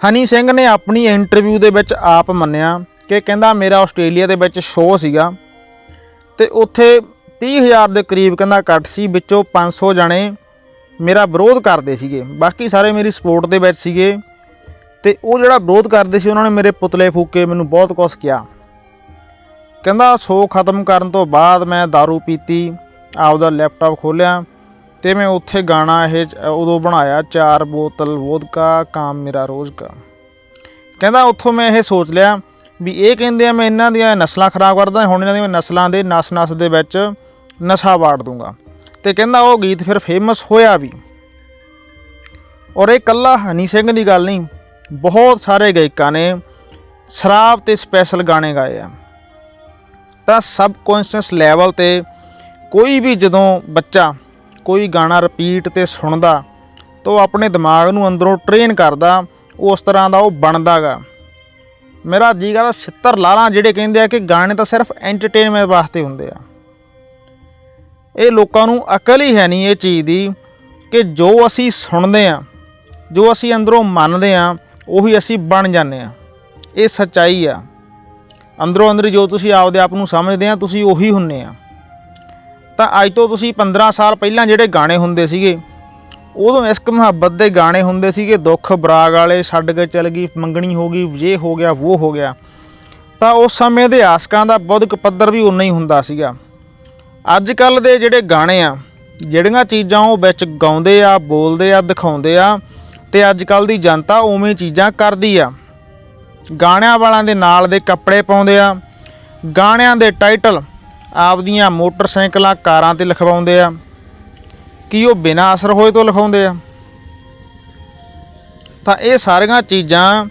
ਹਨੀ ਸਿੰਘ ਨੇ ਆਪਣੀ ਇੰਟਰਵਿਊ ਦੇ ਵਿੱਚ ਆਪ ਮੰਨਿਆ ਕਿ ਕਹਿੰਦਾ ਮੇਰਾ ਆਸਟ੍ਰੇਲੀਆ ਦੇ ਵਿੱਚ ਸ਼ੋਅ ਸੀਗਾ ਤੇ ਉੱਥੇ 30000 ਦੇ ਕਰੀਬ ਕਹਿੰਦਾ ਕੱਟ ਸੀ, ਵਿੱਚੋਂ 500 ਜਣੇ ਮੇਰਾ ਵਿਰੋਧ ਕਰਦੇ ਸੀਗੇ। ਬਾਕੀ ਸਾਰੇ ਮੇਰੀ ਸਪੋਰਟ ਦੇ ਵਿੱਚ ਸੀਗੇ ਤੇ ਉਹ ਜਿਹੜਾ ਵਿਰੋਧ ਕਰਦੇ ਸੀ, ਉਹਨਾਂ ਨੇ ਮੇਰੇ ਪੁਤਲੇ ਫੂਕੇ ਮੈਨੂੰ ਬਹੁਤ ਕੁਝ ਕਿਹਾ। ਕਹਿੰਦਾ ਸ਼ੋਅ ਖਤਮ ਕਰਨ ਤੋਂ ਬਾਅਦ ਮੈਂ दारू ਪੀਤੀ, ਆਪਦਾ ਲੈਪਟਾਪ ਖੋਲ੍ਹਿਆ ਤੇ ਮੈਂ ਉੱਥੇ ਗਾਣਾ ਇਹ ਉਦੋਂ ਬਣਾਇਆ, ਚਾਰ ਬੋਤਲ ਵੋਦਕਾ, ਕਾਮ ਮੇਰਾ ਰੋਜ਼ ਕਾ। ਕਹਿੰਦਾ ਉੱਥੋਂ ਮੈਂ ਇਹ ਸੋਚ ਲਿਆ ਵੀ ਇਹ ਕਹਿੰਦੇ ਆ ਮੈਂ ਇਹਨਾਂ ਦੀਆਂ ਨਸਲਾਂ ਖਰਾਬ ਕਰਦਾ ਹੁਣ ਇਹਨਾਂ ਦੀਆਂ ਨਸਲਾਂ ਦੇ ਨਸ-ਨਸ ਦੇ ਵਿੱਚ ਨਸ਼ਾ ਵਾੜ ਦੂੰਗਾ। ਤੇ ਕਹਿੰਦਾ ਉਹ ਗੀਤ ਫਿਰ ਫੇਮਸ ਹੋਇਆ ਵੀ। ਔਰ ਇਹ ਕੱਲਾ ਹਨੀ ਸਿੰਘ ਦੀ ਗੱਲ ਨਹੀਂ, ਬਹੁਤ ਸਾਰੇ ਗਾਇਕਾਂ ਨੇ ਸ਼ਰਾਬ ਤੇ ਸਪੈਸ਼ਲ ਗਾਣੇ ਗਾਏ ਆ। ਤਾਂ ਸਬਕੌਂਸ਼ੀਅਸ ਲੈਵਲ ਤੇ ਕੋਈ ਵੀ ਜਦੋਂ ਬੱਚਾ ਕੋਈ ਗਾਣਾ ਰਿਪੀਟ ਤੇ ਸੁਣਦਾ ਤਾਂ ਉਹ ਆਪਣੇ ਦਿਮਾਗ ਨੂੰ ਅੰਦਰੋਂ ਟ੍ਰੇਨ ਕਰਦਾ, ਉਸ ਤਰ੍ਹਾਂ ਦਾ ਉਹ ਬਣਦਾਗਾ। ਮੇਰਾ ਜੀ ਕਰਦਾ ਛਿੱਤਰ ਲਾਲਾਂ ਜਿਹੜੇ ਕਹਿੰਦੇ ਆ ਕਿ ਗਾਣੇ ਤਾਂ ਸਿਰਫ ਐਂਟਰਟੇਨਮੈਂਟ ਵਾਸਤੇ ਹੁੰਦੇ ਆ। ਇਹ ਲੋਕਾਂ ਨੂੰ ਅਕਲ ਹੀ ਹੈ ਨਹੀਂ ਇਹ ਚੀਜ਼ ਦੀ ਕਿ ਜੋ ਅਸੀਂ ਸੁਣਦੇ ਆ, ਜੋ ਅਸੀਂ ਅੰਦਰੋਂ ਮੰਨਦੇ ਆ, ਉਹੀ ਅਸੀਂ ਬਣ ਜਾਂਦੇ ਆ। ਇਹ ਸੱਚਾਈ ਆ। ਅੰਦਰੋਂ ਅੰਦਰ ਜੋ ਤੁਸੀਂ ਆਪਦੇ ਆਪ ਨੂੰ ਸਮਝਦੇ ਆ, ਤੁਸੀਂ ਉਹੀ ਹੁੰਨੇ ਆ। ਤਾਂ ਅੱਜ ਤੋਂ ਤੁਸੀਂ 15 ਸਾਲ ਪਹਿਲਾਂ ਜਿਹੜੇ ਗਾਣੇ ਹੁੰਦੇ ਸੀਗੇ, ਉਦੋਂ ਇਸ਼ਕ ਮੁਹੱਬਤ ਦੇ ਗਾਣੇ ਹੁੰਦੇ ਸੀਗੇ, ਦੁੱਖ ਬਰਾਗ ਵਾਲੇ, ਛੱਡ ਕੇ ਚਲ ਗਈ, ਮੰਗਣੀ ਹੋ ਗਈ ਇਹ ਹੋ ਗਿਆ ਉਹ ਹੋ ਗਿਆ। ਤਾਂ ਉਸ ਸਮੇਂ ਦੇ ਆਸ਼ਕਾਂ ਦਾ ਬੁੱਧਕ ਪੱਧਰ ਵੀ ਉਨਾ ਹੀ ਹੁੰਦਾ ਸੀਗਾ। ਅੱਜ ਕੱਲ ਦੇ ਜਿਹੜੇ ਗਾਣੇ ਆ, ਜਿਹੜੀਆਂ ਚੀਜ਼ਾਂ ਉਹ ਵਿੱਚ ਗਾਉਂਦੇ ਆ, ਬੋਲਦੇ ਆ, ਦਿਖਾਉਂਦੇ ਆ, ਤੇ ਅੱਜ ਕੱਲ ਦੀ ਜਨਤਾ ਉਵੇਂ ਚੀਜ਼ਾਂ ਕਰਦੀ ਆ। ਗਾਣਿਆਂ ਵਾਲਿਆਂ ਦੇ ਨਾਲ ਦੇ ਕੱਪੜੇ ਪਾਉਂਦੇ ਆ, ਗਾਣਿਆਂ ਦੇ ਟਾਈਟਲ ਆਪਦੀਆਂ ਮੋਟਰਸਾਈਕਲਾਂ ਕਾਰਾਂ ਤੇ ਲਿਖਵਾਉਂਦੇ ਆ। ਕੀ ਉਹ ਬਿਨਾਂ ਅਸਰ ਹੋਏ ਤੋਂ ਲਿਖਾਉਂਦੇ ਆ? ਤਾਂ ਇਹ ਸਾਰੀਆਂ ਚੀਜ਼ਾਂ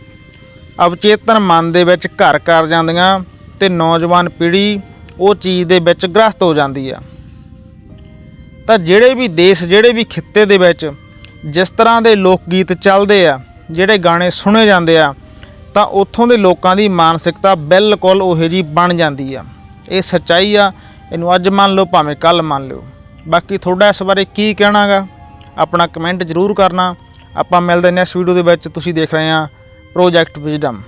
ਅਵਚੇਤਨ ਮਨ ਦੇ ਵਿੱਚ ਘਰ ਕਰ ਜਾਂਦੀਆਂ ਤੇ ਨੌਜਵਾਨ ਪੀੜ੍ਹੀ ਉਹ ਚੀਜ਼ ਦੇ ਵਿੱਚ ਗ੍ਰਸਤ ਹੋ ਜਾਂਦੀ ਆ। ਤਾਂ ਜਿਹੜੇ ਵੀ ਦੇਸ਼, ਜਿਹੜੇ ਵੀ ਖਿੱਤੇ ਦੇ ਵਿੱਚ ਜਿਸ ਤਰ੍ਹਾਂ ਦੇ ਲੋਕ ਗੀਤ ਚੱਲਦੇ ਆ, ਜਿਹੜੇ ਗਾਣੇ ਸੁਣੇ ਜਾਂਦੇ ਆ, ਤਾਂ ਉੱਥੋਂ ਦੇ ਲੋਕਾਂ ਦੀ ਮਾਨਸਿਕਤਾ ਬਿਲਕੁਲ ਉਹੇ ਜੀ ਬਣ ਜਾਂਦੀ ਆ। ਇਹ ਸੱਚਾਈ ਆ, ਇਹਨੂੰ ਅੱਜ ਮੰਨ ਲਓ, ਭਾਵੇਂ ਕੱਲ ਮੰਨ ਲਿਓ। ਬਾਕੀ ਤੁਹਾਡਾ ਇਸ ਬਾਰੇ ਕੀ ਕਹਿਣਾਗਾ, ਆਪਣਾ ਕਮੈਂਟ ਜ਼ਰੂਰ ਕਰਨਾ। ਆਪਾਂ ਮਿਲਦੇ ਨੈਕਸਟ ਵੀਡੀਓ ਦੇ ਵਿੱਚ, ਤੁਸੀਂ ਦੇਖ ਰਹੇ ਆ ਪ੍ਰੋਜੈਕਟ ਵਿਜ਼ਡਮ